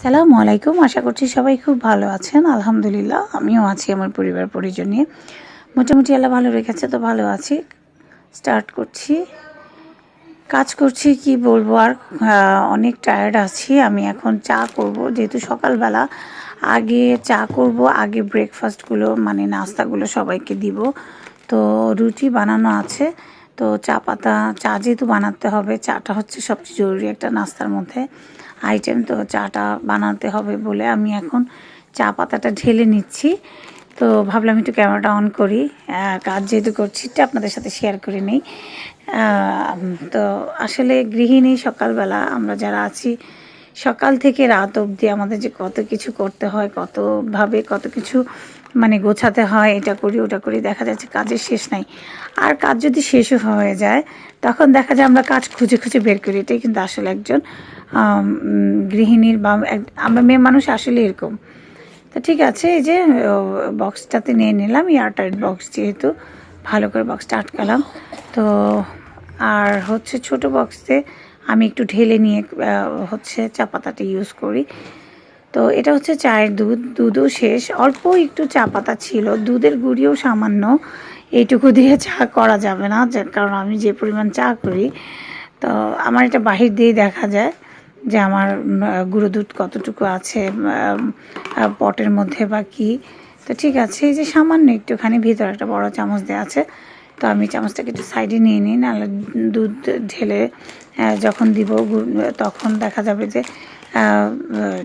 সালামু আলাইকুম। আশা করছি সবাই খুব ভালো আছেন। আলহামদুলিল্লাহ, আমিও আছি আমার পরিবার পরিজন নিয়ে। মোটামুটি আল্লাহ ভালো রেখেছে তো ভালো আছি। স্টার্ট করছি। কাজ করছি, কি বলব আর অনেক টায়ার্ড আছি। আমি এখন চা করব। যেহেতু সকালবেলা আগে চা করব, আগে ব্রেকফাস্টগুলো মানে নাস্তাগুলো সবাইকে দিব। তো রুটি বানানো আছে। তো চা পাতা চা যেহেতু বানাতে হবে, চাটা হচ্ছে সবচেয়ে জরুরি একটা নাস্তার মধ্যে। আইটেম তো চাটা বানাতে হবে বলে আমি এখন চা পাতাটা ঢেলে নিচ্ছি। তো ভাবলাম একটু ক্যামেরাটা অন করি। কাজ যেহেতু করছি এটা আপনাদের সাথে শেয়ার করে নিই। তো আসলে গৃহিণী সকালবেলা আমরা যারা আছি সকাল থেকে রাত অবধি আমাদের যে কত কিছু করতে হয় কতভাবে কত কিছু মানে গোছাতে হয়, এটা করি, ওটা করি, দেখা যাচ্ছে কাজের শেষ নাই। আর কাজ যদি শেষও হয়ে যায়, তখন দেখা যায় আমরা কাজ খুঁজে খুঁজে বের করি। এটাই কিন্তু আসলে একজন গৃহিণীর বা আমরা মেয়ে মানুষ আসলে এরকম। তো ঠিক আছে, এই যে বক্সটাতে নিয়ে নিলাম এয়ারটাইট বক্স যেহেতু, ভালো করে বক্সটা আটকালাম। তো আর হচ্ছে ছোট বক্সে আমি একটু ঢেলে নিয়ে হচ্ছে চা পাতাটা ইউজ করি। তো এটা হচ্ছে চায়ের দুধ, দুধও শেষ। অল্প একটু চা পাতা ছিল, দুধের গুঁড়িও সামান্য। এইটুকু দিয়ে চা করা যাবে না কারণ আমি যে পরিমাণ চা করি, তো আমার এটা বাহির দিয়ে দেখা যায় যে আমার গুঁড়ো দুধ কতটুকু আছে পটের মধ্যে বা কি। তো ঠিক আছে, এই যে সামান্য একটুখানি, ভিতরে একটা বড় চামচ দেওয়া আছে। তো আমি চামচটাকে একটু সাইডে নিয়ে নিই, নাহলে দুধ ঢেলে যখন দিব তখন দেখা যাবে যে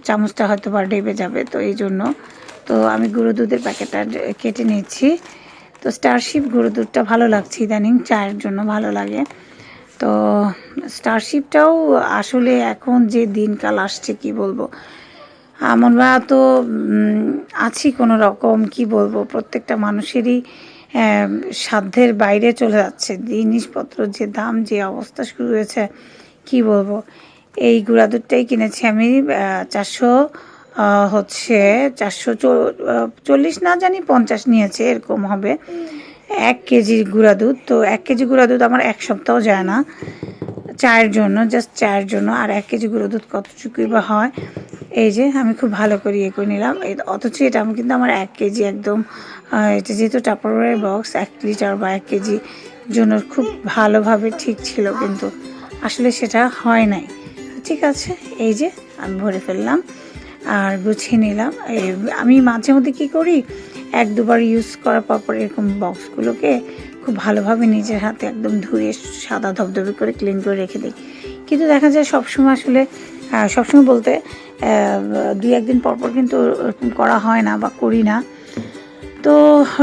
চামচটা হয়তো বা ডেবে যাবে, তো এই জন্য। তো আমি গুঁড়ো দুধের প্যাকেটটা কেটে নিচ্ছি। তো স্টারশিপ গুঁড়ো দুধটা ভালো লাগছে ইদানিং, চায়ের জন্য ভালো লাগে। তো স্টারশিপটাও আসলে এখন যে দিনকাল আসছে, কি বলব? আমরা তো আছি কোনো রকম কি বলব? প্রত্যেকটা মানুষেরই সাধ্যের বাইরে চলে যাচ্ছে। জিনিসপত্র যে দাম, যে অবস্থা শুরু হয়েছে, কি বলব? এই গুঁড়া দুধটাই কিনেছি আমি চারশো হচ্ছে চারশো চল্লিশ না জানি, পঞ্চাশ নিয়েছে, এরকম হবে। এক কেজি গুঁড়া দুধ, তো এক কেজি গুঁড়া দুধ আমার এক সপ্তাহ যায় না চায়ের জন্য জাস্ট চায়ের জন্য। আর এক কেজি গুঁড়ো দুধ কতটুকুই বা হয় এই যে আমি খুব ভালো করে ইয়ে করে নিলাম। অথচ এটা আমি কিন্তু আমার এক কেজি একদম এটা যেহেতু টাপারের বক্স এক লিটার বা এক কেজি জন্য খুব ভালোভাবে ঠিক ছিল কিন্তু আসলে সেটা হয় নাই। ঠিক আছে, এই যে আমি ভরে ফেললাম আর গুছিয়ে নিলাম। আমি মাঝে মধ্যে কী করি, এক দুবার ইউজ করার পর পর এরকম বক্সগুলোকে খুব ভালোভাবে নিজের হাতে একদম ধুয়ে সাদা ধবধবে করে ক্লিন করে রেখে দিই। কিন্তু দেখা যায় সবসময় আসলে সবসময় বলতে দুই একদিন পর পর কিন্তু করা হয় না বা করি না। তো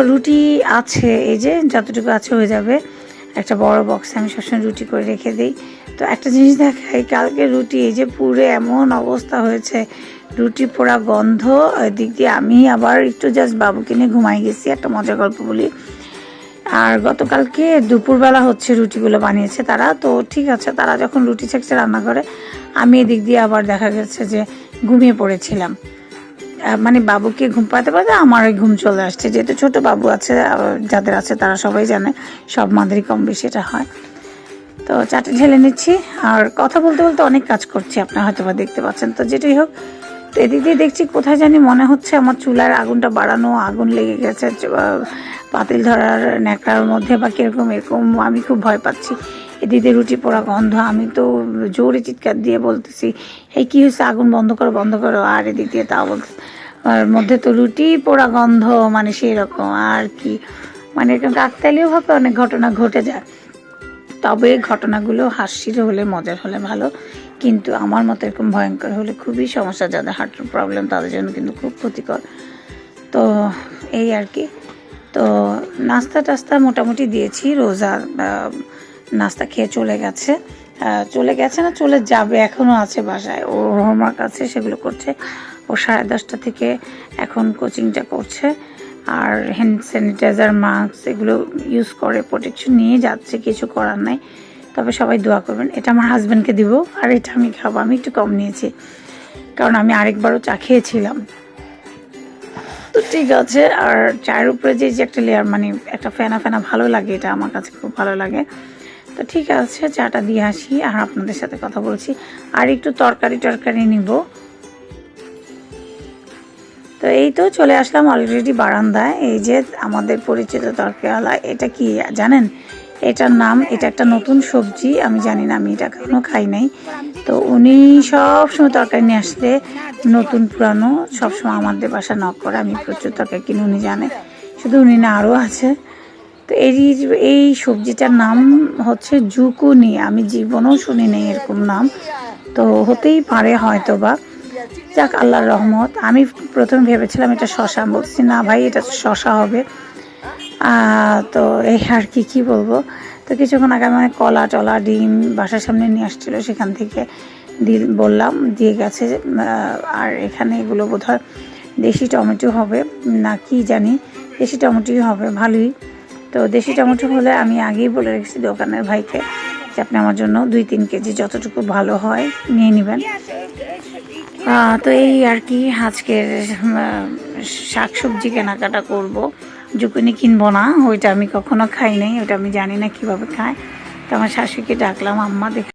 রুটি আছে, এই যে যতটুকু আছে হয়ে যাবে। একটা বড় বক্সে আমি সবসময় রুটি করে রেখে দিই। তো একটা জিনিস দেখাই, কালকে রুটি, এই যে পুরে এমন অবস্থা হয়েছে। রুটি পোড়া গন্ধ, এদিক দিয়ে আমি আবার একটু জাস্ট বাবুকে নিয়ে ঘুমাই গেছি, একটা মজার গল্প বলি। আর গতকালকে দুপুরবেলা হচ্ছে রুটিগুলো বানিয়েছে তারা। তো ঠিক আছে, তারা যখন রুটি ছেঁকছে রান্না করে আমি এদিক দিয়ে আবার দেখা গেছে যে ঘুমিয়ে পড়েছিলাম। মানে বাবুকে ঘুম পাতে পাতে আমার ওই ঘুম চলে আসছে। যেহেতু ছোট বাবু আছে যাদের আছে তারা সবাই জানে, সব মাদেরই কম বেশি এটা হয়। তো চাটে ঢেলে নিচ্ছি। আর কথা বলতে বলতে অনেক কাজ করছি, আপনারা হয়তো বা দেখতে পাচ্ছেন। তো যেটাই হোক তো এদিক দিয়ে দেখছি কোথায় জানি মনে হচ্ছে আমার চুলার আগুনটা বাড়ানো, আগুন লেগে গেছে পাতিল ধরার ন্যাকড়ার মধ্যে বা কীরকম এরকম, আমি খুব ভয় পাচ্ছি। এদিকে রুটি পোড়া গন্ধ, আমি তো জোরে চিৎকার দিয়ে বলতেছি, এই কী হয়েছে? আগুন বন্ধ করো বন্ধ করো। আর এদিক দিয়ে তা বলতেছি, আর মধ্যে তো রুটি পোড়া গন্ধ মানে সেই রকম আর কি। মানে এরকম ভাবে অনেক ঘটনা ঘটে যায়। তবে ঘটনাগুলো হাসির হলে, মজার হলে ভালো। কিন্তু আমার মতো এরকম ভয়ঙ্কর হলে খুবই সমস্যা, যাদের হার্টের প্রবলেম তাদের জন্য কিন্তু খুব ক্ষতিকর। তো এই আর কি। তো নাস্তা টাস্তা মোটামুটি দিয়েছি, রোজা নাস্তা খেয়ে চলে গেছে। চলে গেছে না, চলে যাবে এখনও আছে বাসায়। ওর হোমওয়ার্ক আছে, সেগুলো করছে। ও সাড়ে দশটা থেকে এখন কোচিংটা করছে। আর হ্যান্ড স্যানিটাইজার মাস্ক এগুলো ইউজ করে প্রোটেকশন নিয়ে যাচ্ছে, কিছু করার নাই। তবে সবাই দোয়া করবেন, এটা আমার হাজব্যান্ডকে দিব, আর এটা আমি খাব। আমি একটু কম নিয়েছি, কারণ আমি আরেকবারও চা খেয়েছিলাম। তো ঠিক আছে, আর চায়ের উপরে যে যে একটা লেয়ার মানে একটা ফেনা ফেনা ভালো লাগে, এটা আমার কাছে খুব ভালো লাগে। তো ঠিক আছে, চাটা দিয়ে আসি, আর আপনাদের সাথে কথা বলছি। আর একটু তরকারি টরকারি নিব। তো এই তো চলে আসলাম অলরেডি বারান্দায়। এই যে আমাদের পরিচিত তরকারিওয়ালা, এটা কি জানেন? এটার নাম, এটা একটা নতুন সবজি, আমি জানি না, আমি এটা কখনো খাই নাই। তো উনি সব সময় তরকারি নিয়ে আসলে নতুন, পুরানো সবসময় আমাদের বাসা নক করে, আমি প্রচুর তরকারি কিনে, উনি জানে। শুধু উনি না, আরও আছে। তো এই এই সবজিটার নাম হচ্ছে জুকুনি, আমি জীবনেও শুনি নেই এরকম নাম। তো হতেই পারে হয়তো বা যাক, আল্লাহর রহমত, আমি প্রথমে ভেবেছিলাম এটা শশা বলছি না ভাই, এটা শশা হবে। তো এই আর কি কি বলব? তো কিছুক্ষণ আগে মানে কলা টলা ডিম বাসার সামনে নিয়ে আসছিল, সেখান থেকে দিল, বললাম, দিয়ে গেছে আর এখানে এগুলো বোধহয় দেশি টমেটো হবে, না কি জানি, দেশি টমেটোই হবে, ভালোই। তো দেশি টমেটো হলে আমি আগেই বলে রেখেছি দোকানের ভাইকে যে আপনি আমার জন্য দুই তিন কেজি যতটুকু ভালো হয় নিয়ে নেবেন। তো এই আর কি, আজকের শাক সবজি কেনাকাটা করব। জুকুনি কিনবো না, ওইটা আমি কখনো খাই নাই ওটা আমি জানি না কীভাবে খায়। তো আমার শাশুকে ডাকলাম, আম্মা, দেখ